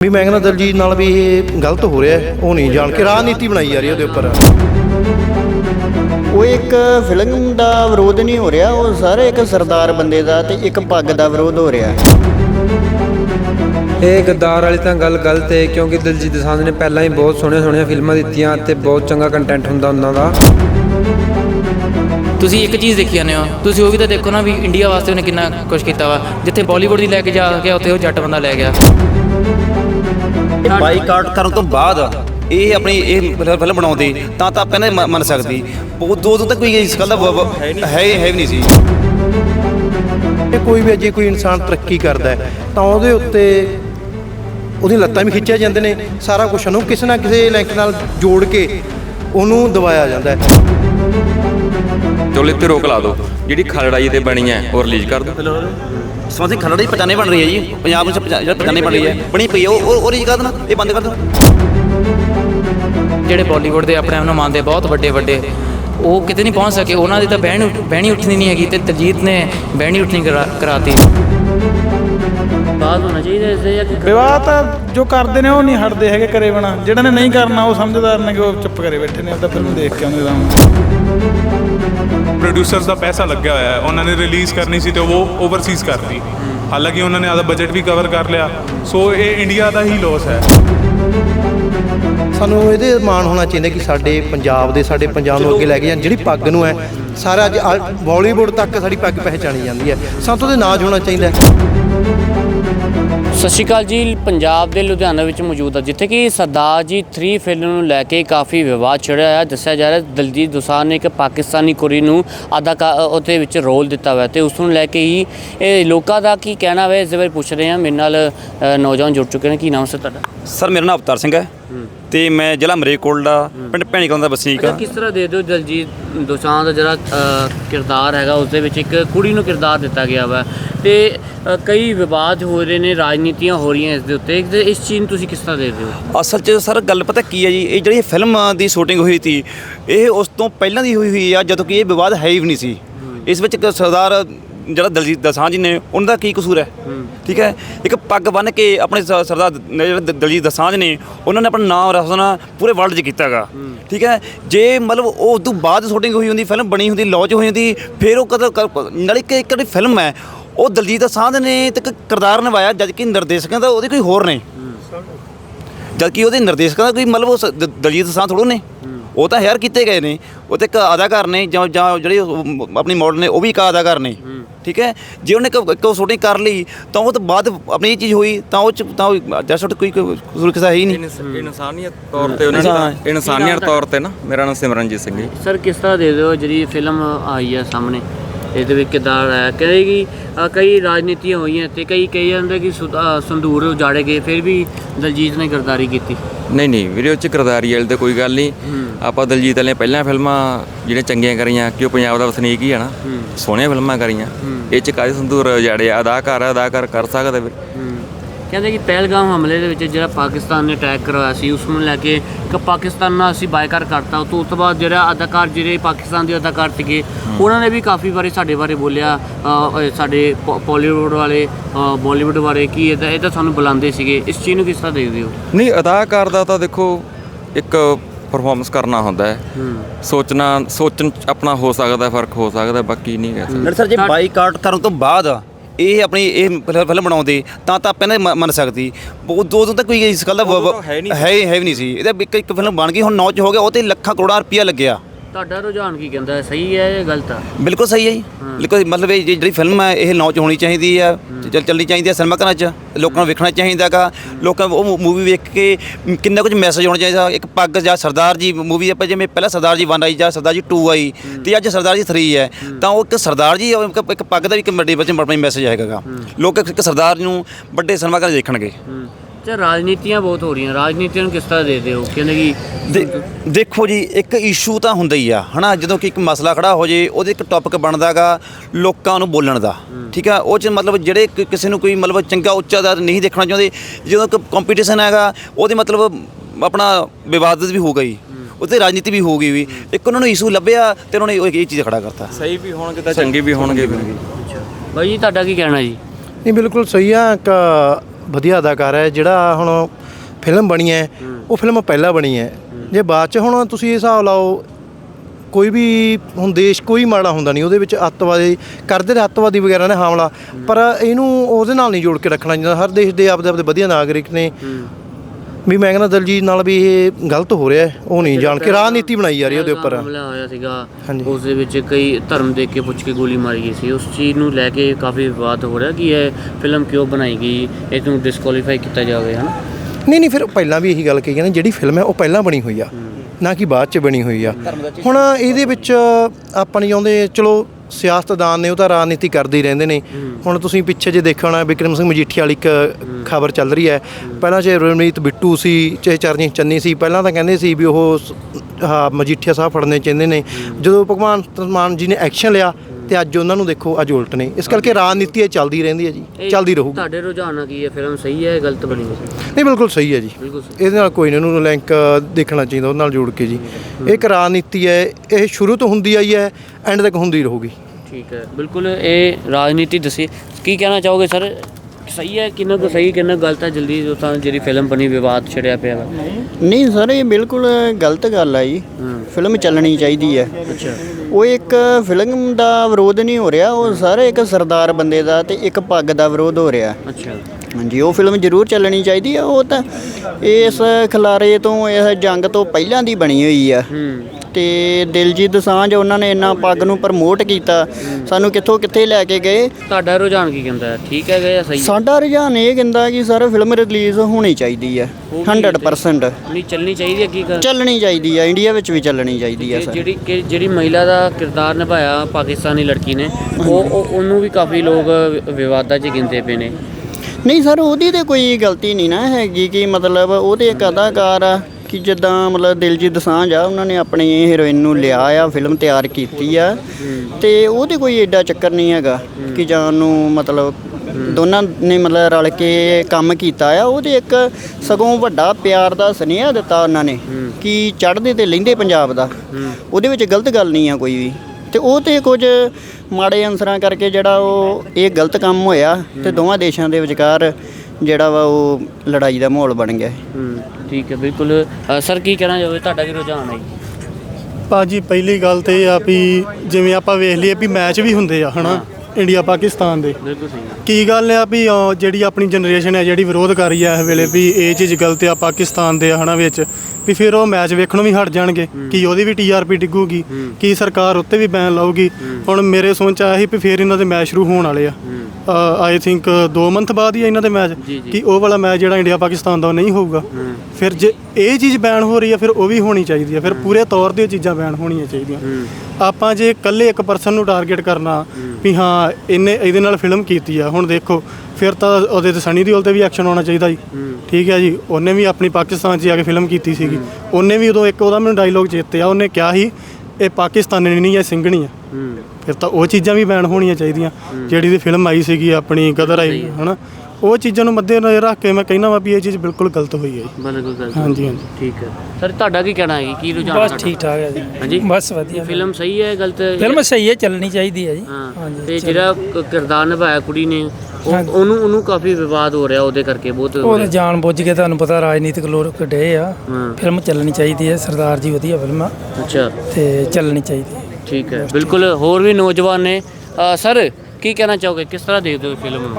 ਵੀ ਮੈਂ ਕਹਿੰਦਾ ਦਲਜੀਤ ਨਾਲ ਵੀ ਇਹ ਗਲਤ ਹੋ ਰਿਹਾ ਹੈ, ਉਹ ਨਹੀਂ ਜਾਣ ਕੇ ਰਾਜਨੀਤੀ ਬਣਾਈ ਜਾ ਰਹੀ ਹੈ ਉਹਦੇ ਉੱਪਰ। ਉਹ ਇੱਕ ਫਿਲਮ ਦਾ ਵਿਰੋਧ ਨਹੀਂ ਹੋ ਰਿਹਾ ਉਹ ਸਾਰੇ ਇੱਕ ਸਰਦਾਰ ਬੰਦੇ ਦਾ ਤੇ ਇੱਕ ਪੱਗ ਦਾ ਵਿਰੋਧ ਹੋ ਰਿਹਾ। ਇਹ ਗੱਦਾਰ ਵਾਲੀ ਤਾਂ ਗੱਲ ਗਲਤ ਹੈ ਕਿਉਂਕਿ ਦਿਲਜੀਤ ਦੋਸਾਂਝ ਨੇ ਪਹਿਲਾਂ ਹੀ ਬਹੁਤ ਸੋਹਣੀਆਂ ਸੋਹਣੀਆਂ ਫਿਲਮਾਂ ਦਿੱਤੀਆਂ ਤੇ ਬਹੁਤ ਚੰਗਾ ਕੰਟੈਂਟ ਹੁੰਦਾ ਉਹਨਾਂ ਦਾ। ਤੁਸੀਂ ਇੱਕ ਚੀਜ਼ ਦੇਖੀ ਜਾਂਦੇ ਹੋ ਤੁਸੀਂ ਉਹ ਵੀ ਤਾਂ ਦੇਖੋ ਨਾ ਵੀ ਇੰਡੀਆ ਵਾਸਤੇ ਉਹਨੇ ਕਿੰਨਾ ਕੁਝ ਕੀਤਾ ਵਾ ਜਿੱਥੇ ਬਾਲੀਵੁੱਡ ਦੀ ਲੈ ਕੇ ਜਾ ਗਿਆ ਉੱਥੇ ਉਹ ਜੱਟ ਬੰਦਾ ਲੈ ਗਿਆ। ਬਾਈਕਾਟ ਕਰਨ ਤੋਂ ਬਾਅਦ ਇਹ ਆਪਣੀ ਇਹ ਫਿਲਮ ਬਣਾਉਂਦੀ ਤਾਂ ਤਾਂ ਹੀ ਮ- ਮੰਨ ਸਕਦੀ। ਉਹ ਦੋ ਦੋ ਤੱਕ ਕੋਈ ਇਸ ਗੱਲ ਦਾ ਹੈ ਹੀ- ਹੈ ਵੀ ਨਹੀਂ ਸੀ। ਇਹ ਕੋਈ ਵੀ ਜੇ ਕੋਈ ਇਨਸਾਨ ਤਰੱਕੀ ਕਰਦਾ ਹੈ ਤਾਂ ਉਹਦੇ ਉੱਤੇ ਉਹਦੀ ਲੱਤਾਂ ਵੀ ਖਿੱਚਿਆ ਜਾਂਦੇ ਨੇ ਸਾਰਾ ਕੁਝ ਨੂੰ ਕਿਸੇ ਨਾ ਕਿਸੇ ਲਿੰਕ ਨਾਲ ਜੋੜ ਕੇ ਉਹਨੂੰ ਦਬਾਇਆ ਜਾਂਦਾ ਹੈ। ਚੋਲੇ ਤੇ ਰੋਕ ਲਾ ਦਿਓ। ਜਿਹੜੀ ਖਲੜਾਈ ਤੇ ਬਣੀ ਹੈ ਉਹ ਰਿਲੀਜ਼ ਕਰ ਦਿਓ। ਸਮਝੀ ਖਲੜੀ ਪਛਾਣੇ ਬਣ ਰਹੀ ਹੈ ਜੀ। ਪੰਜਾਬ ਵਿੱਚ ਪਛਾ- ਜਿਹੜਾ ਪਛਾਣੇ ਬਣ ਰਹੀ ਹੈ, ਬਣੀ ਪਈ ਹੈ। ਉਹ ਉਹ ਉਹ ਰੀਜ ਕਰ ਦੇਣਾ ਇਹ ਬੰਦ ਕਰ ਦਿਓ। ਜਿਹੜੇ ਬਾਲੀਵੁੱਡ ਦੇ ਆਪਣੇ ਆਪ ਨੂੰ ਮੰਨਦੇ ਬਹੁਤ ਵੱਡੇ ਵੱਡੇ, ਉਹ ਕਿਤੇ ਨਹੀਂ ਪਹੁੰਚ ਸਕੇ। ਉਹਨਾਂ ਦੀ ਤਾਂ ਬਹਿਣ ਬਹਿਣੀ ਉੱਠਣੀ ਨਹੀਂ ਹੈਗੀ ਤੇ ਦਲਜੀਤ ਨੇ ਬਹਿਣੀ ਉੱਠਣੀ ਕਰਾ- ਕਰਾਤੀ। ਬਾਤ ਹੋਣਾ ਚਾਹੀਦਾ ਇਸੇ ਜਾਂ ਵਿਵਾਹ ਤਾਂ ਜੋ ਕਰਦੇ ਨੇ ਉਹ ਨਹੀਂ ਹਟਦੇ ਹੈਗੇ ਕਰੇ ਬਣਾ। ਜਿਹੜਾ ਨੇ ਨਹੀਂ ਕਰਨਾ ਉਹ ਸਮਝਦਾਰ ਨੇ ਕਿ ਉਹ ਚੁੱਪ ਕਰੇ ਬੈਠੇ ਨੇ ਉਹ ਤਾਂ ਫਿਲਮ ਦੇਖ ਕੇ ਆਉਂਦੇ ਰਾਮ। ਪ੍ਰੋਡਿਊਸਰਸ ਦਾ ਪੈਸਾ ਲੱਗਿਆ ਹੋਇਆ ਹੈ। ਉਹਨਾਂ ਨੇ ਰਿਲੀਜ਼ ਕਰਨੀ ਸੀ ਤੇ ਉਹ ਓਵਰਸੀਜ਼ ਕਰਤੀ। ਹਾਲਾਂਕਿ ਉਹਨਾਂ ਨੇ ਆਦਾ ਬਜਟ ਵੀ ਕਵਰ ਕਰ ਲਿਆ। ਸੋ ਇਹ ਇੰਡੀਆ ਦਾ ਹੀ ਲੋਸ ਹੈ। ਸਾਨੂੰ ਇਹਦੇ ਮਾਣ ਹੋਣਾ ਚਾਹੀਦਾ ਕਿ ਸਾਡੇ ਪੰਜਾਬ ਦੇ ਸਾਡੇ ਪੰਜਾਬ ਨੂੰ ਅੱਗੇ ਲੈ ਕੇ ਜਾਣ। ਜਿਹੜੀ ਪੱਗ ਨੂੰ ਹੈ ਸਾਰਾ ਅੱਜ ਆ- ਬਾਲੀਵੁੱਡ ਤੱਕ ਸਾਡੀ ਪੱਗ ਪਹਿਚਾਣੀ ਜਾਂਦੀ ਹੈ। ਸਾਨੂੰ ਤਾਂ ਉਹਦੇ ਨਾਜ ਹੋਣਾ ਚਾਹੀਦਾ ਸਤਿ ਸ਼੍ਰੀ ਅਕਾਲ ਜੀ। ਪੰਜਾਬ ਦੇ ਲੁਧਿਆਣਾ ਵਿੱਚ ਮੌਜੂਦ ਹਾਂ ਜਿੱਥੇ ਕਿ ਸਰਦਾਰ ਜੀ 3 ਫਿਲਮ ਨੂੰ ਲੈ ਕੇ ਕਾਫੀ ਵਿਵਾਦ ਛਿੜਿਆ ਹੈ ਦੱਸਿਆ ਜਾ ਰਿਹਾ ਦਲਜੀਤ ਦੋਸਾਂਝ ਨੇ ਇੱਕ ਪਾਕਿਸਤਾਨੀ ਕੁੜੀ ਨੂੰ ਅਦਾਕਾ ਉਹਦੇ ਵਿੱਚ ਰੋਲ ਦਿੱਤਾ ਹੋਇਆ ਤੇ ਉਸ ਨੂੰ ਲੈ ਕੇ ਹੀ ਇਹ ਲੋਕਾਂ ਦਾ ਕੀ ਕਹਿਣਾ ਹੈ ਇਸ ਦੇ ਬਾਰੇ ਪੁੱਛ ਰਹੇ ਹਾਂ। ਮੇਰੇ ਨਾਲ ਨੌਜਵਾਨ ਜੁੜ ਚੁੱਕੇ ਨੇ। ਕੀ ਨਾਮ ਸੀ ਤੁਹਾਡਾ? ਸਰ ਮੇਰਾ ਨਾਮ ਅਵਤਾਰ ਸਿੰਘ ਹੈ। ਤੇ ਮੈਂ ਜ਼ਿਲ੍ਹਾ ਮਰੇਕੋਲ ਦਾ ਪਿੰਡ ਭੈਣੀਕਲਾਂ ਦਾ ਵਸਨੀਕ ਅੱਛਾ ਹਾਂ। ਕਿਸ ਤਰ੍ਹਾਂ ਦੇ ਦਿਓ ਦਲਜੀਤ ਦੋਸਾਂਝ ਦਾ ਜਿਹੜਾ ਅ, ਕਿਰਦਾਰ ਹੈਗਾ ਉਸ ਦੇ ਵਿੱਚ ਇੱਕ ਕੁੜੀ ਨੂੰ ਕਿਰਦਾਰ ਦਿੱਤਾ ਗਿਆ ਵਾ। ਤੇ ਅ, ਕਈ ਵਿਵਾਦ ਹੋ ਰਹੇ ਨੇ ਰਾਜਨੀਤੀਆਂ ਹੋ ਰਹੀਆਂ ਇਸ ਦੇ ਉੱਤੇ। ਤੇ ਇਸ ਚੀਜ਼ ਨੂੰ ਤੁਸੀਂ ਕਿਸ ਤਰ੍ਹਾਂ ਦੇਖਦੇ ਹੋ ਅਸਲ 'ਚ ਸਰ ਗੱਲ ਪਤਾ ਕੀ ਹੈ ਜੀ ਇਹ ਜਿਹੜੀ ਫਿਲਮ ਦੀ ਸ਼ੂਟਿੰਗ ਹੋਈ ਸੀ ਇਹ ਉਸ ਤੋਂ ਪਹਿਲਾਂ ਦੀ ਹੋਈ ਹੋਈ ਆ ਜਦੋਂ ਕਿ ਇਹ ਵਿਵਾਦ ਹੈ ਹੀ ਵੀ ਨਹੀਂ ਸੀ। ਇਸ ਵਿੱਚ ਇੱਕ ਸਰਦਾਰ ਜਿਹੜਾ ਦਲਜੀਤ ਦਸਾਂਝ ਨੇ, ਉਹਨਾਂ ਦਾ ਕੀ ਕਸੂਰ ਹੈ? ਠੀਕ ਹੈ? ਇੱਕ ਪੱਗ ਬੰਨ ਕੇ ਆਪਣੇ ਸ- ਸਰਦਾਰ ਦ- ਜਿਹੜੇ ਦ- ਦਲਜੀਤ ਦਸਾਂਝ ਨੇ, ਉਹਨਾਂ ਨੇ ਆਪਣਾ ਨਾਮ ਰੋਸ਼ਨ ਪੂਰੇ ਵਰਲਡ 'ਚ ਕੀਤਾਗਾ ਠੀਕ ਹੈ? ਜੇ ਮਤਲਬ ਉਹ ਉਸ ਤੋਂ ਬਾਅਦ ਸ਼ੂਟਿੰਗ ਹੋਈ ਹੁੰਦੀ ਫਿਲਮ ਬਣੀ ਹੁੰਦੀ ਲਾਂਚ ਹੋਈ ਹੁੰਦੀ, ਫਿਰ ਉਹ ਕਦਰ ਨਾਲੇ ਕਿ ਇੱਕ ਜਿਹੜੀ ਫਿਲਮ ਹੈ, ਉਹ ਦਲਜੀਤ ਦਸਾਂਝ ਨੇ ਤੇ ਇੱਕ ਕਿਰਦਾਰ ਨਿਭਾਇਆ, ਜਦ ਕਿ ਨਿਰਦੇਸ਼ਕਾਂ ਦਾ ਉਹਦੇ ਕੋਈ ਹੋਰ ਨੇ। ਜਦ ਕਿ ਉਹਦੇ ਨਿਰਦੇਸ਼ਕਾਂ ਦਾ ਕੋਈ ਮਤਲਬ ਉਹ ਸ- ਦ- ਦਲਜੀਤ ਦਸਾਂਝ ਥੋੜੋ ਨੇ। ਉਹ ਤਾਂ ਹੈਰ ਕੀਤੇ ਗਏ ਨੇ ਉਹ ਤੇ ਇੱਕ ਅਦਾਕਾਰ ਨੇ ਜਾਂ ਜਾਂ ਜਿਹੜੇ ਉਹ ਆਪਣੀ ਮਾਡਲ ਨੇ ਉਹ ਵੀ ਇੱਕ ਅਦਾਕਾਰ ਨੇ ਠੀਕ ਹੈ? ਜੇ ਉਹਨੇ ਇੱਕ ਇੱਕ ਸ਼ੂਟਿੰਗ ਕਰ ਲਈ ਤਾਂ ਉਹ ਤੋਂ ਬਾਅਦ ਆਪਣੀ ਇਹ ਚੀਜ਼ ਹੋਈ ਤਾਂ ਉਹ ਚ ਤਾਂ ਜਸਟ ਕੋਈ ਕੋਈ ਹੈ ਹੀ ਨਹੀਂ। ਇਨਸਾਨੀਅਤ ਤੌਰ ਤੇ ਉਹਨਾਂ ਦੀ ਇਨਸਾਨੀਅਤ ਤੌਰ ਤੇ ਨਾ ਮੇਰਾ ਨਾਮ ਸਿਮਰਨਜੀਤ ਸਿੰਘ ਜੀ ਸਰ ਕਿਸ ਤਰ੍ਹਾਂ ਦੇ ਦਿਓ ਜਿਹੜੀ ਫਿਲਮ ਆਈ ਹੈ ਸਾਹਮਣੇ? ਇਹਦੇ ਵਿੱਚ ਕਿਰਦਾਰ ਹੈ ਕਹਿੰਦੇ ਕਿ ਅ, ਕਈ ਰਾਜਨੀਤੀਆਂ ਹੋਈਆਂ ਤੇ ਕਈ ਕਹੀ ਜਾਂਦੇ ਕਿ ਸੁ- ਅ, ਸੰਧੂਰ ਉਜਾੜੇ ਗਏ ਫਿਰ ਵੀ ਦਲਜੀਤ ਨੇ ਗਰਦਾਰੀ ਕੀਤੀ। ਨਹੀਂ ਨਹੀਂ ਵੀਰੇ ਉਹ ਚ ਕਿਰਦਾਰੀ ਵਾਲੀ ਤੇ ਕੋਈ ਗੱਲ ਨਹੀਂ। ਆਪਾਂ ਦਲਜੀਤ ਵਾਲੇ ਪਹਿਲਾਂ ਫਿਲਮਾਂ ਜਿਹੜੀਆਂ ਚੰਗੀਆਂ ਕਰੀਆਂ ਕਿ ਉਹ ਪੰਜਾਬ ਦਾ ਵਸਨੀਕ ਹੀ ਆ ਨਾ ਸੋਹਣੀਆਂ ਫਿਲਮਾਂ ਕਰੀਆਂ। ਇਹ ਚ ਕਾਹਦੇ ਸੰਦੂਰ ਜੜੇ ਅਦਾਕਾਰ ਅਦਾਕਾਰ ਕਰ ਸਕਦਾ ਵੀਰੇ। ਕਹਿੰਦੇ ਕਿ ਪਹਿਲਗਾਮ ਹਮਲੇ ਦੇ ਵਿੱਚ ਜਿਹੜਾ ਪਾਕਿਸਤਾਨ ਨੇ ਅਟੈਕ ਕਰਵਾਇਆ ਸੀ ਉਸ ਨੂੰ ਲੈ ਕੇ ਕਿ ਪਾਕਿਸਤਾਨ ਨਾਲ ਅਸੀਂ ਬਾਈਕਾਟ ਕਰਤਾ। ਉਹ ਤੋਂ ਉਸ ਤੋਂ ਬਾਅਦ ਜਿਹੜਾ ਅਦਾਕਾਰ ਜਿਹੜੇ ਪਾਕਿਸਤਾਨ ਦੇ ਅਦਾਕਾਰ ਸੀਗੇ ਉਹਨਾਂ ਨੇ ਵੀ ਕਾਫੀ ਵਾਰੀ ਸਾਡੇ ਬਾਰੇ ਬੋਲਿਆ। ਸਾਡੇ ਬਾਲੀਵੁੱਡ ਵਾਲੇ ਬਾਲੀਵੁੱਡ ਬਾਰੇ ਕੀ ਇਹ ਤਾਂ ਇਹ ਤਾਂ ਸਾਨੂੰ ਬੁਲਾਉਂਦੇ ਸੀਗੇ। ਇਸ ਚੀਜ਼ ਨੂੰ ਕਿਸ ਤਰ੍ਹਾਂ ਦੇਖਦੇ ਹੋ? ਨਹੀਂ ਅਦਾਕਾਰ ਦਾ ਤਾਂ ਦੇਖੋ ਇੱਕ ਪਰਫਾਰਮੈਂਸ ਕਰਨਾ ਹੁੰਦਾ ਹੈ। ਸੋਚਣਾ ਸੋਚਣ 'ਚ ਆਪਣਾ ਹੋ ਸਕਦਾ ਫ਼ਰਕ ਹੋ ਸਕਦਾ ਬਾਕੀ ਨਹੀਂ ਨਹੀਂ ਸਰ ਜੇ ਬਾਈਕਾਟ ਕਰਨ ਤੋਂ ਬਾਅਦ ਇਹ ਆਪਣੀ ਇਹ ਫਿਲ- ਫਿਲਮ ਬਣਾਉਂਦੀ ਤਾਂ ਤਾਂ ਹੀ ਮ- ਮੰਨ ਸਕਦੀ। ਉਹ ਦੋ ਦੋ ਤੱਕ ਕੋਈ ਇਸ ਗੱਲ ਦਾ ਵ- ਵ- ਹੈ ਹੀ ਹੈ ਵੀ ਨਹੀਂ ਸੀ। ਇਹਦਾ ਇੱਕ ਇੱਕ ਫਿਲਮ ਬਣ ਗਈ ਹੁਣ ਨੌਚ ਹੋ ਗਿਆ ਉਹ ਤੇ ਲੱਖਾਂ ਕਰੋੜਾਂ ਰੁਪਇਆ ਲੱਗਿਆ। ਤੁਹਾਡਾ ਰੁਝਾਨ ਕੀ ਕਹਿੰਦਾ ਹੈ? ਸਹੀ ਹੈ ਜਾਂ ਗਲਤ ਆ? ਬਿਲਕੁਲ ਸਹੀ ਹੈ ਜੀ। ਬਿਲਕੁਲ ਮਤਲਬ ਇਹ ਜਿਹੜੀ ਫਿਲਮ ਹੈ ਇਹ ਲਾਂਚ ਹੋਣੀ ਚਾਹੀਦੀ ਹੈ। ਚੱਲ ਚੱਲਣੀ ਚਾਹੀਦੀ ਹੈ ਸਿਨੇਮਾ ਘਰਾਂ 'ਚ ਲੋਕਾਂ ਨੂੰ ਵੇਖਣਾ ਚਾਹੀਦਾਗਾ ਲੋਕਾਂ ਨੂੰ ਉਹ ਮੂਵੀ ਵੇਖ ਕੇ ਕਿੰਨਾ ਕੁਝ ਮੈਸੇਜ ਆਉਣਾ ਚਾਹੀਦਾ। ਇੱਕ ਪੱਗ ਜਾਂ ਸਰਦਾਰ ਜੀ ਮੂਵੀ ਆਪਾਂ ਜਿਵੇਂ ਪਹਿਲਾਂ ਸਰਦਾਰ ਜੀ 1 ਆਈ ਜਾਂ ਸਰਦਾਰ ਜੀ 2 ਆਈ ਤੇ ਅੱਜ ਸਰਦਾਰ ਜੀ 3 ਹੈ। ਤਾਂ ਉਹ ਇੱਕ ਸਰਦਾਰ ਜੀ ਇੱਕ ਪੱਗ ਦਾ ਵੀ ਇੱਕ ਵੱਡੇ ਬੱਚੇ ਬੜਾ ਮੈਸੇਜ ਆਏਗਾ ਲੋਕ ਇੱਕ ਸਰਦਾਰ ਨੂੰ ਵੱਡੇ ਸਿਨੇਮਾ ਘਰਾਂ ਦੇਖਣਗੇ। ਤੇ ਰਾਜਨੀਤੀਆਂ ਬਹੁਤ ਹੋ ਰਹੀਆਂ। ਰਾਜਨੀਤੀਆਂ ਨੂੰ ਕਿਸ ਤਰ੍ਹਾਂ ਦੇਖਦੇ ਹੋ? ਕਹਿੰਦੇ ਕਿ ਦੇ- ਦੇਖੋ ਜੀ ਇੱਕ ਇਸ਼ੂ ਤਾਂ ਹੁੰਦਾ ਹੀ ਆ ਹਨਾ? ਜਦੋਂ ਕਿ ਇੱਕ ਮਸਲਾ ਖੜਾ ਹੋ ਜੇ ਉਹਦੇ ਇੱਕ ਟੌਪਿਕ ਬਣਦਾਗਾ ਲੋਕਾਂ ਨੂੰ ਬੋਲਣ ਦਾ। ਠੀਕ ਆ? ਉਹ ਚ ਮਤਲਬ ਜਿਹੜੇ ਕਿ- ਕਿਸੇ ਨੂੰ ਕੋਈ ਮਤਲਬ ਚੰਗਾ ਉੱਚਾ ਦਾ ਨਹੀਂ ਦੇਖਣਾ ਚਾਹੁੰਦੇ ਜਦੋਂ ਇੱਕ ਕੰਪੀਟੀਸ਼ਨ ਹੈਗਾ ਉਹਦੇ ਮਤਲਬ ਆਪਣਾ ਵਿਵਾਦਤ ਵੀ ਹੋ ਗਈ ਉੱਤੇ ਰਾਜਨੀਤੀ ਵੀ ਹੋ ਗਈ ਵੀ। ਇੱਕ ਉਹਨਾਂ ਨੂੰ ਇਸ਼ੂ ਲੱਭਿਆ ਤੇ ਉਹਨਾਂ ਨੇ ਉਹ ਇਹ ਚੀਜ਼ ਖੜਾ ਕਰਤਾ। ਸਹੀ ਵੀ ਹੋਣਗੇ ਤਾਂ ਚੰਗੇ ਵੀ ਹੋਣਗੇ ਵੀਰੇ ਬਾਈ ਜੀ ਤੁਹਾਡਾ ਕੀ ਕਹਿਣਾ ਜੀ? ਨਹੀਂ ਬਿਲਕੁਲ ਸਹੀ ਆ। ਕਿ ਵਧੀਆ ਅਦਾਕਾਰ ਹੈ, ਜਿਹੜਾ ਹੁਣ ਫਿਲਮ ਬਣੀ ਹੈ, ਉਹ ਫਿਲਮ ਪਹਿਲਾਂ ਬਣੀ ਹੈ। ਜੇ ਬਾਅਦ ਚ ਹੁਣ ਤੁਸੀਂ ਇਹ ਹਿਸਾਬ ਲਾਓ, ਕੋਈ ਵੀ ਹੁਣ ਦੇਸ਼ ਕੋਈ ਮਾੜਾ ਹੁੰਦਾ ਨਹੀਂ, ਉਹਦੇ ਵਿੱਚ ਅੱਤਵਾਦੀ, ਕਰਦੇ ਨੇ ਅੱਤਵਾਦੀ ਵਗੈਰਾ ਨੇ ਹਮਲਾ, ਪਰ ਇਹਨੂੰ ਉਹਦੇ ਨਾਲ ਨਹੀਂ ਜੋੜ ਕੇ ਰੱਖਣਾ ਚਾਹੀਦਾ। ਹਰ ਦੇਸ਼ ਦੇ ਆਪਦੇ ਆਪਦੇ ਵਧੀਆ ਨਾਗਰਿਕ ਨੇ ਵੀ ਮੈਂ ਕਹਿੰਦਾ ਦਲਜੀਤ ਨਾਲ ਵੀ ਇਹ ਗਲਤ ਹੋ ਰਿਹਾ ਹੈ, ਉਹ ਨਹੀਂ ਜਾਣ ਕੇ ਰਾਜਨੀਤੀ ਬਣਾਈ ਜਾ ਰਹੀ ਉਹਦੇ ਉੱਪਰ। ਹਮਲਾ ਹੋਇਆ ਸੀਗਾ ਹਾਂਜੀ। ਉਸ ਦੇ ਵਿੱਚ ਕਈ ਧਰਮ ਦੇਖ ਕੇ ਪੁੱਛ ਕੇ ਗੋਲੀ ਮਾਰੀ ਗਈ ਸੀ। ਉਸ ਚੀਜ਼ ਨੂੰ ਲੈ ਕੇ ਕਾਫੀ ਵਿਵਾਦ ਹੋ ਰਿਹਾ ਕਿ ਇਹ ਫਿਲਮ ਕਿਉਂ ਬਣਾਈ ਗਈ ਇਹ ਨੂੰ ਡਿਸਕੁਆਲੀਫਾਈ ਕੀਤਾ ਜਾਵੇ ਹਨਾ? ਨਹੀਂ ਨਹੀਂ ਫਿਰ ਪਹਿਲਾਂ ਵੀ ਇਹੀ ਗੱਲ ਕਹੀ ਨਾ ਜਿਹੜੀ ਫਿਲਮ ਹੈ ਉਹ ਪਹਿਲਾਂ ਬਣੀ ਹੋਈ ਆ ਨਾ ਕਿ ਬਾਅਦ ਚ ਬਣੀ ਹੋਈ ਆ। ਹੁਣ ਇਹਦੇ ਵਿੱਚ ਆਪਾਂ ਨਹੀਂ ਚਾਹੁੰਦੇ ਚਲੋ ਸਿਆਸਤਦਾਨ ਨੇ ਉਹ ਤਾਂ ਰਾਜਨੀਤੀ ਕਰਦੇ ਹੀ ਰਹਿੰਦੇ ਨੇ। ਹੁਣ ਤੁਸੀਂ ਪਿੱਛੇ ਜੇ ਦੇਖਿਆ ਹੋਣਾ ਵਿਕਰਮ ਸਿੰਘ ਮਜੀਠੀਆ ਵਾਲੀ ਇੱਕ ਖਬਰ ਚੱਲ ਰਹੀ ਹੈ। ਪਹਿਲਾਂ ਚਾਹੇ ਰਵਨੀਤ ਬਿੱਟੂ ਸੀ ਚਾਹੇ ਚਰਨਜੀਤ ਚੰਨੀ ਸੀ ਪਹਿਲਾਂ ਤਾਂ ਕਹਿੰਦੇ ਸੀ ਵੀ ਉਹ ਮਜੀਠੀਆ ਸਾਹਿਬ ਫੜਨੇ ਚਾਹੁੰਦੇ ਨੇ। ਜਦੋਂ ਭਗਵਾਨ ਮਾਨ ਜੀ ਨੇ ਐਕਸ਼ਨ ਲਿਆ ਤੇ ਅੱਜ ਉਹਨਾਂ ਨੂੰ ਦੇਖੋ ਅੱਜ ਉਲਟ ਨੇ। ਇਸ ਕਰਕੇ ਰਾਜਨੀਤੀ ਇਹ ਚੱਲਦੀ ਰਹਿੰਦੀ ਹੈ ਜੀ। ਚੱਲਦੀ ਰਹੂਗੀ। ਤੁਹਾਡੇ ਰੁਝਾਨ ਕੀ ਹੈ? ਫਿਲਮ ਸਹੀ ਹੈ ਗਲਤ ਬਣੀ ਹੈ? ਨਹੀਂ ਬਿਲਕੁਲ ਸਹੀ ਹੈ ਜੀ। ਇਹਦੇ ਨਾਲ ਕੋਈ ਨਹੀਂ ਉਹਨੂੰ ਲਿੰਕ ਦੇਖਣਾ ਚਾਹੀਦਾ ਉਹਦੇ ਨਾਲ ਜੋੜ ਕੇ ਜੀ। ਇਹ ਇੱਕ ਰਾਜਨੀਤੀ ਹੈ ਇਹ ਸ਼ੁਰੂ ਤੋਂ ਹੁੰਦੀ ਆਈ ਹੈ ਐਂਡ ਤੱਕ ਹੁੰਦੀ ਰਹੂਗੀ। ਠੀਕ ਹੈ। ਬਿਲਕੁਲ ਇਹ ਰਾਜਨੀਤੀ ਦੱਸੀ। ਕੀ ਕਹਿਣਾ ਚਾਹੋਗੇ ਸਰ? ਸਹੀ ਹੈ ਕਿੰਨਾ ਕੁ ਸਹੀ ਕਿੰਨਾ ਗਲਤ ਹੈ? ਜਲਦੀ ਜੋ ਤਾਂ ਜਿਹੜੀ ਫਿਲਮ ਬਣੀ ਵਿਵਾਦ ਛੜਿਆ ਪਿਆ ਵਾ। ਨਹੀਂ ਸਰ ਇਹ ਬਿਲਕੁਲ ਗਲਤ ਗੱਲ ਆ ਜੀ। ਫਿਲਮ ਚੱਲਣੀ ਚਾਹੀਦੀ ਹੈ। ਅੱਛਾ। ਉਹ ਇੱਕ ਫਿਲਮ ਦਾ ਵਿਰੋਧ ਨਹੀਂ ਹੋ ਰਿਹਾ ਉਹ ਸਾਰੇ ਇੱਕ ਸਰਦਾਰ ਬੰਦੇ ਦਾ ਤੇ ਇੱਕ ਪੱਗ ਦਾ ਵਿਰੋਧ ਹੋ ਰਿਹਾ। ਅੱਛਾ। ਹਾਂਜੀ ਉਹ ਫਿਲਮ ਜ਼ਰੂਰ ਚੱਲਣੀ ਚਾਹੀਦੀ ਆ ਉਹ ਤਾਂ ਇਸ ਖਿਲਾਰੇ ਤੋਂ ਇਸ ਜੰਗ ਤੋਂ ਪਹਿਲਾਂ ਦੀ ਬਣੀ ਹੋਈ ਆ। ਹੂੰ। ਤੇ ਦਿਲਜੀਤ ਦੋਸਾਂਝ ਉਹਨਾਂ ਨੇ ਇੰਨਾ ਪੱਗ ਨੂੰ ਪ੍ਰਮੋਟ ਕੀਤਾ। ਸਾਨੂੰ ਕਿੱਥੋਂ ਕਿੱਥੇ ਲੈ ਕੇ ਗਏ? ਤੁਹਾਡਾ ਰੁਝਾਨ ਕੀ ਕਹਿੰਦਾ? ਹੈ ਠੀਕ ਹੈਗਾ ਜਾਂ ਸਹੀ? ਸਾਡਾ ਰੁਝਾਨ ਇਹ ਕਹਿੰਦਾ ਕਿ ਸਰ ਫਿਲਮ ਰਿਲੀਜ਼ ਹੋਣੀ ਚਾਹੀਦੀ ਹੈ। 100% ਨਹੀਂ ਚੱਲਣੀ ਚਾਹੀਦੀ ਹੈ ਕੀ ਕਰ ਚੱਲਣੀ ਚਾਹੀਦੀ ਹੈ। ਇੰਡੀਆ ਵਿੱਚ ਵੀ ਚੱਲਣੀ ਚਾਹੀਦੀ ਹੈ ਕਿ ਸਰ। ਜਿਹੜੀ ਕਿ ਜਿਹੜੀ ਮਹਿਲਾ ਦਾ ਕਿਰਦਾਰ ਨਿਭਾਇਆ ਪਾਕਿਸਤਾਨੀ ਲੜਕੀ ਨੇ ਉਹ ਉਹ- ਉਹਨੂੰ ਵੀ ਕਾਫੀ ਲੋਕ ਵਿ- ਵਿਵਾਦਾਂ 'ਚ ਗਿਣਦੇ ਪਏ ਨੇ। ਨਹੀਂ ਸਰ ਉਹਦੀ ਤੇ ਕੋਈ ਗਲਤੀ ਨਹੀਂ ਨਾ ਹੈਗੀ ਕਿ ਮਤਲਬ ਉਹਦੇ ਇੱਕ ਅਦਾਕਾਰ ਆ। ਕਿ ਜਿੱਦਾਂ ਮਤਲਬ ਦਿਲਜੀਤ ਦਸਾਂਝ ਆ, ਉਹਨਾਂ ਨੇ ਆਪਣੀ ਹੀਰੋਇਨ ਨੂੰ ਲਿਆ ਆ ਫਿਲਮ ਤਿਆਰ ਕੀਤੀ ਆ। ਤੇ ਉਹਦੇ ਕੋਈ ਐਡਾ ਚੱਕਰ ਨਹੀਂ ਹੈਗਾ ਕਿ ਜਾਂ ਉਹਨੂੰ ਮਤਲਬ ਦੋਨਾਂ ਨੇ ਮਤਲਬ ਰਲ ਕੇ ਕੰਮ ਕੀਤਾ ਆ। ਉਹਦੇ ਇੱਕ ਸਗੋਂ ਵੱਡਾ ਪਿਆਰ ਦਾ ਸੁਨੇਹਾ ਦਿੱਤਾ ਉਹਨਾਂ ਨੇ ਕਿ ਚੜ੍ਹਦੇ ਤੇ ਲੈਂਦੇ ਪੰਜਾਬ ਦਾ। ਉਹਦੇ ਵਿੱਚ ਗਲਤ ਗੱਲ ਨਹੀਂ ਆ ਕੋਈ ਵੀ। ਤੇ ਉਹ ਤੇ ਕੁਝ ਮਾੜੇ ਅਨਸਰਾਂ ਕਰਕੇ ਜਿਹੜਾ ਉਹ, ਇਹ ਗਲਤ ਕੰਮ ਹੋਇਆ ਤੇ ਦੋਵਾਂ ਦੇਸ਼ਾਂ ਦੇ ਵਿਚਕਾਰ ਜਿਹੜਾ ਵਾ ਉਹ ਲੜਾਈ ਦਾ ਮਾਹੌਲ ਬਣ ਗਿਆ। ਠੀਕ ਹੈ ਬਿਲਕੁਲ। ਅ, ਸਰ ਕੀ ਕਹਿਣਾ ਚਾਹੋਗੇ? ਤੁਹਾਡਾ ਕੀ ਰੁਝਾਨ ਹੈ ਜੀ? ਭਾਜੀ ਪਹਿਲੀ ਗੱਲ ਤੇ ਇਹ ਆ ਵੀ ਜਿਵੇਂ ਆਪਾਂ ਵੇਖ ਲਈਏ ਵੀ ਮੈਚ ਵੀ ਹੁੰਦੇ ਆ ਹਨਾ? ਇੰਡੀਆ ਪਾਕਿਸਤਾਨ ਦੇ। ਬਿਲਕੁਲ ਸਹੀ ਹੈ ਕੀ ਗੱਲ ਆ ਵੀ ਅਹ, ਜਿਹੜੀ ਆਪਣੀ ਜਨਰੇਸ਼ਨ ਹੈ ਜਿਹੜੀ ਵਿਰੋਧ ਕਰ ਰਹੀ ਆ ਇਸ ਵੇਲੇ ਵੀ ਇਹ ਚੀਜ਼ ਗਲਤ ਆ ਪਾਕਿਸਤਾਨ ਦੇ ਹਨਾ ਵਿੱਚ। ਵੀ ਫਿਰ ਉਹ ਮੈਚ ਵੇਖਣੋਂ ਵੀ ਹਟ ਜਾਣਗੇ। ਕਿ ਉਹਦੀ ਵੀ ਟੀਆਰਪੀ ਡਿੱਗੂਗੀ? ਕੀ ਸਰਕਾਰ ਉੱਤੇ ਵੀ ਬੈਨ ਲਾਊਗੀ? ਹੁਣ ਮੇਰੇ ਸੋਚ ਆਇਆ ਸੀ ਵੀ ਫਿਰ ਇਹਨਾਂ ਦੇ ਮੈਚ ਸ਼ੁਰੂ ਹੋਣ ਵਾਲੇ ਆ। ਆਈ ਥਿੰਕ 2 ਮੰਥ ਬਾਅਦ ਹੀ ਆ ਇਹਨਾਂ ਦੇ ਮੈਚ। ਜੀ, ਜੀ। ਕਿ ਉਹ ਵਾਲਾ ਮੈਚ ਜਿਹੜਾ ਇੰਡੀਆ ਪਾਕਿਸਤਾਨ ਦਾ ਉਹ ਨਹੀਂ ਹੋਊਗਾ? ਫਿਰ ਜੇ ਇਹ ਚੀਜ਼ ਬੈਨ ਹੋ ਰਹੀ ਆ ਫਿਰ ਉਹ ਵੀ ਹੋਣੀ ਚਾਹੀਦੀ ਆ। ਫਿਰ ਪੂਰੇ ਤੌਰ ਤੇ ਉਹ ਚੀਜ਼ਾਂ ਬੈਨ ਹੋਣੀਆਂ ਚਾਹੀਦੀਆਂ। ਆਪਾਂ ਜੇ ਇਕੱਲੇ ਇੱਕ ਪਰਸਨ ਨੂੰ ਟਾਰਗੇਟ ਕਰਨਾ ਵੀ ਹਾਂ ਇਹਨੇ ਇਹਦੇ ਨਾਲ ਫਿਲਮ ਕੀਤੀ ਆ ਹੁਣ ਦੇਖੋ ਫਿਰ ਤਾਂ ਉਹਦੇ ਤੇ ਸਨੀ ਦਿਓਲ ਤੇ ਵੀ ਐਕਸ਼ਨ ਹੋਣਾ ਚਾਹੀਦਾ ਜੀ। ਠੀਕ ਹੈ ਜੀ? ਉਹਨੇ ਵੀ ਆਪਣੀ ਪਾਕਿਸਤਾਨ 'ਚ ਜਾ ਕੇ ਫਿਲਮ ਕੀਤੀ ਸੀਗੀ। ਉਹਨੇ ਵੀ ਉਦੋਂ ਇੱਕ ਉਹਦਾ ਮੈਨੂੰ ਡਾਇਲੋਗ ਚੇਤੇ ਆ ਉਹਨੇ ਕਿਹਾ ਸੀ ਇਹ ਪਾਕਿਸਤਾਨੀ ਨਹੀਂ ਹੈ ਸਿੰਘਣੀ ਆ ਫਿਰ ਤਾਂ ਉਹ ਚੀਜ਼ਾਂ ਵੀ ਬੈਨ ਹੋਣੀਆਂ ਚਾਹੀਦੀਆਂ। ਜਿਹੜੀ ਦੀ ਫਿਲਮ ਆਈ ਸੀਗੀ ਆਪਣੀ ਗਦਰ ਆਈ ਹਨਾ? ਉਹ ਚੀਜ਼ਾਂ ਨੂੰ ਮੱਦੇ ਨਜ਼ਰ ਰੱਖ ਕੇ ਮੈਂ ਕਹਿਣਾ ਵਾ ਵੀ ਇਹ ਚੀਜ਼ ਬਿਲਕੁਲ ਗਲਤ ਹੋਈ ਹੈ ਜੀ। ਬਿਲਕੁਲ ਗੱਲ ਹਾਂਜੀ ਹਾਂਜੀ। ਠੀਕ ਹੈ। ਸਰ ਤੁਹਾਡਾ ਕੀ ਕਹਿਣਾ ਹੈ? ਕੀ ਰੁਝਾਨ ਬਸ? ਠੀਕ ਠਾਕ ਹੈ ਜੀ। ਹਾਂਜੀ। ਬਸ ਵਧੀਆ। ਫਿਲਮ ਸਹੀ ਹੈ ਗਲਤ? ਹੈ? ਫਿਲਮ ਸਹੀ ਹੈ ਚੱਲਣੀ ਚਾਹੀਦੀ ਹੈ ਜੀ। ਹਾਂ। ਤੇ ਜਿਹੜਾ ਕ- ਕਿਰਦਾਰ ਨਿਭਾਇਆ ਕੁੜੀ ਨੇ ਉਹ ਉਹਨੂੰ ਉਹਨੂੰ ਕਾਫੀ ਵਿਵਾਦ ਹੋ ਰਿਹਾ ਉਹਦੇ ਕਰਕੇ ਬਹੁਤ ਹੋ ਉਹ ਰਿਹਾ। ਜਾਣ ਬੁੱਝ ਕੇ ਤੁਹਾਨੂੰ ਪਤਾ ਰਾਜਨੀਤਿਕ ਲੋਕ ਡੇ ਆ। ਹਾਂ। ਫਿਲਮ ਚੱਲਣੀ ਚਾਹੀਦੀ ਹੈ ਸਰਦਾਰ ਜੀ ਵਧੀਆ ਫਿਲਮ ਆ। ਅੱਛਾ। ਤੇ ਚੱਲਣੀ ਚਾਹੀਦੀ ਹੈ। ਠੀਕ ਹੈ। ਬਿਲਕੁਲ ਹੋਰ ਵੀ ਨੌਜਵਾਨ ਨੇ। ਅ, ਸਰ ਕੀ ਕਹਿਣਾ ਚਾਹੋਗੇ? ਕਿਸ ਤਰ੍ਹਾਂ ਦੇਖਦੇ ਹੋ ਫਿਲਮ ਨੂੰ?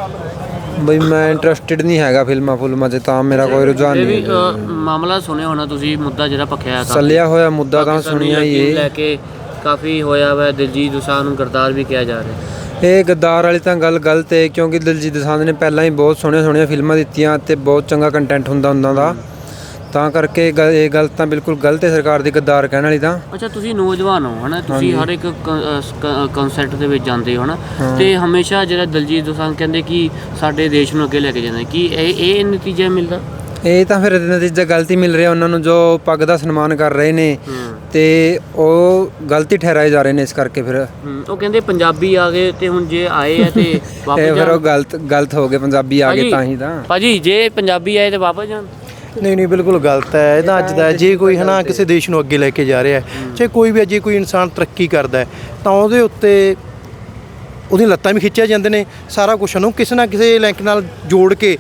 ਬਈ ਮੈਂ ਇੰਟਰਸਟਿਡ ਨਹੀਂ ਹੈਗਾ ਫਿਲਮਾਂ ਫੁਲਮਾਂ 'ਚ ਤਾਂ ਮੇਰਾ ਕੋਈ ਰੁਝਾਨ ਇਹ ਵੀ ਨਹੀਂ ਅ, ਮਾਮਲਾ ਸੁਣਿਆ ਹੋਣਾ ਤੁਸੀਂ ਮੁੱਦਾ ਜਿਹੜਾ ਪਖਿਆ ਕਾਫੀ। ਚੱਲਿਆ ਹੋਇਆ ਮੁੱਦਾ ਤਾਂ ਪਾਕਿਸਤਾਨੀ ਸੁਣਿਆ ਹੀ ਇਹ ਲੈ ਕੇ ਕਾਫੀ ਹੋਇਆ ਵਾ ਦਿਲਜੀਤ ਦੋਸਾਂਝ ਨੂੰ ਗਰਦਾਰ ਵੀ ਕਿਹਾ ਜਾ ਰਿਹਾ। ਇਹ ਗੱਦਾਰ ਵਾਲੀ ਤਾਂ ਗੱਲ ਗਲਤ ਹੈ ਕਿਉਂਕਿ ਦਿਲਜੀਤ ਦੋਸਾਂਝ ਨੇ ਪਹਿਲਾਂ ਹੀ ਬਹੁਤ ਸੋਹਣੀਆਂ ਸੋਹਣੀਆਂ ਫਿਲਮਾਂ ਦਿੱਤੀਆਂ ਤੇ ਬਹੁਤ ਚੰਗਾ ਕੰਟੈਂਟ ਹੁੰਦਾ ਉਹਨਾਂ ਦਾ। ਤਾਂ ਕਰਕੇ ਇਹ ਗੱਲ- ਇਹ ਗੱਲ ਤਾਂ ਬਿਲਕੁਲ ਗਲਤ ਹੈ ਸਰਕਾਰ ਦੀ ਗੱਦਾਰ ਕਹਿਣ ਵਾਲੀ ਤਾਂ। ਅੱਛਾ ਤੁਸੀਂ ਨੌਜਵਾਨ ਹੋ ਹਨਾ? ਤੁਸੀਂ ਹਰ ਇੱਕ ਕਨਸੈਪਟ ਦੇ ਵਿੱਚ ਜਾਂਦੇ ਹੋ ਹਨਾ? ਤੇ ਹਮੇਸ਼ਾ ਜਿਹੜਾ ਦਿਲਜੀਤ ਦੋਸਾਂਝ ਕਹਿੰਦੇ ਕਿ ਸਾਡੇ ਦੇਸ਼ ਨੂੰ ਅੱਗੇ ਲੈ ਕੇ ਜਾਂਦੇ ਕੀ ਇਹ ਇਹ ਨਤੀਜਾ ਮਿਲਦਾ? ਇਹ ਤਾਂ ਫਿਰ ਨਤੀਜਾ ਗਲਤੀ ਮਿਲ ਰਿਹਾ ਉਹਨਾਂ ਨੂੰ ਜੋ ਪੱਗ ਦਾ ਸਨਮਾਨ ਕਰ ਰਹੇ ਨੇ ਹੂੰ। ਤੇ ਉਹ ਗਲਤੀ ਠਹਿਰਾਏ ਜਾ ਰਹੇ ਨੇ ਇਸ ਕਰਕੇ ਫਿਰ। ਹੂੰ, ਉਹ ਕਹਿੰਦੇ ਪੰਜਾਬੀ ਆ ਗਏ ਤੇ ਹੁਣ ਜੇ ਆਏ ਆ ਤੇ ਵਾਪਸ ਇਹ ਫਿਰ ਉਹ ਗਲਤ ਗਲਤ ਹੋ ਗਏ ਪੰਜਾਬੀ ਆ ਗਏ ਭਾਜੀ- ਤਾਂ ਹੀ ਤਾਂ। ਭਾਜੀ ਜੇ ਪੰਜਾਬੀ ਆਏ ਤੇ ਵਾਪਸ ਜਾਣ। ਨਹੀਂ ਨਹੀਂ ਬਿਲਕੁਲ ਗਲਤ ਹੈ। ਇਹ ਤਾਂ ਅੱਜ ਦਾ ਜੇ ਕੋਈ ਹਨਾ ਕਿਸੇ ਦੇਸ਼ ਨੂੰ ਅੱਗੇ ਲੈ ਕੇ ਜਾ ਰਿਹਾ ਹੈ ਚਾਹੇ ਕੋਈ ਵੀ ਹੈ, ਜੇ ਕੋਈ ਇਨਸਾਨ ਤਰੱਕੀ ਕਰਦਾ ਹੈ ਤਾਂ ਉਹਦੇ ਉੱਤੇ ਉਹਦੀਆਂ ਲੱਤਾਂ ਵੀ ਖਿੱਚਿਆ ਜਾਂਦੇ ਨੇ। ਸਾਰਾ ਕੁਝ ਉਹਨੂੰ ਕਿਸੇ ਨਾ ਕਿਸੇ ਲਿੰਕ ਨਾਲ ਜੋੜ ਕੇ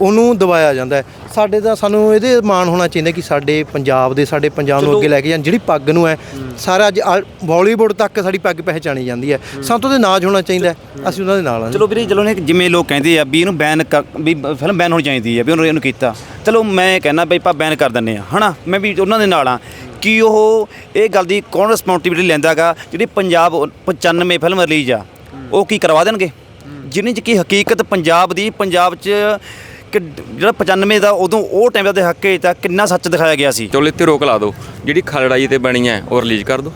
ਉਹਨੂੰ ਦਬਾਇਆ ਜਾਂਦਾ ਹੈ। ਸਾਡੇ ਦਾ ਸਾਨੂੰ ਇਹਦੇ ਮਾਣ ਹੋਣਾ ਚਾਹੀਦਾ ਕਿ ਸਾਡੇ ਪੰਜਾਬ ਦੇ ਸਾਡੇ ਪੰਜਾਬ ਨੂੰ ਅੱਗੇ ਲੈ ਕੇ ਜਾਣ। ਜਿਹੜੀ ਪੱਗ ਨੂੰ ਹੈ ਸਾਰਾ ਅੱਜ ਬਾਲੀਵੁੱਡ ਤੱਕ ਸਾਡੀ ਪੱਗ ਪਹਿਚਾਣੀ ਜਾਂਦੀ ਹੈ। ਸਾਨੂੰ ਤਾਂ ਉਹਦੇ ਨਾਜ ਹੋਣਾ ਚਾਹੀਦਾ। ਅਸੀਂ ਉਹਨਾਂ ਦੇ ਨਾਲ ਹਾਂ ਚਲੋ ਵੀਰੇ ਚਲੋ ਨੇ ਜਿਵੇਂ ਲੋਕ ਕਹਿੰਦੇ ਆ ਵੀ ਇਹਨੂੰ ਬੈਨ ਵੀ ਫਿਲਮ ਬੈਨ ਹੋਣੀ ਚਾਹੀਦੀ ਹੈ ਵੀ ਉਹਨੂੰ ਇਹਨੂੰ ਕੀਤਾ। ਚਲੋ ਮੈਂ ਕਹਿੰਦਾ ਬਈ ਆਪਾਂ ਬੈਨ ਕਰ ਦਿੰਨੇ ਆ ਹਨਾ? ਮੈਂ ਵੀ ਉਹਨਾਂ ਦੇ ਨਾਲ ਆ ਕਿ ਉਹ ਇਹ ਗੱਲ ਦੀ ਕੌਣ ਰਿਸਪੌਂਸਿਬਿਲਿਟੀ ਲੈਂਦਾਗਾ ਜਿਹੜੀ ਪੰਜਾਬ 95 ਫਿਲਮ ਰਿਲੀਜ਼ ਆ ਉਹ ਕੀ ਕਰਵਾ ਦੇਣਗੇ? ਜਿਹਨੇ ਚ ਕੀ ਹਕੀਕਤ ਪੰਜਾਬ ਦੀ ਪੰਜਾਬ 'ਚ ਕਿ ਜਿਹੜਾ 95 ਦਾ ਉਦੋਂ ਉਹ ਟਾਈਮ ਦਾ ਹੱਕੇ ਤਾਂ ਕਿੰਨਾ ਸੱਚ ਦਿਖਾਇਆ ਗਿਆ ਸੀ? ਚਲੋ ਇੱਥੇ ਰੋਕ ਲਾ ਦਿਓ। ਜਿਹੜੀ ਖਲੜਾਈ ਤੇ ਬਣੀ ਹੈ ਉਹ ਰਿਲੀਜ਼ ਕਰ ਦਿਓ।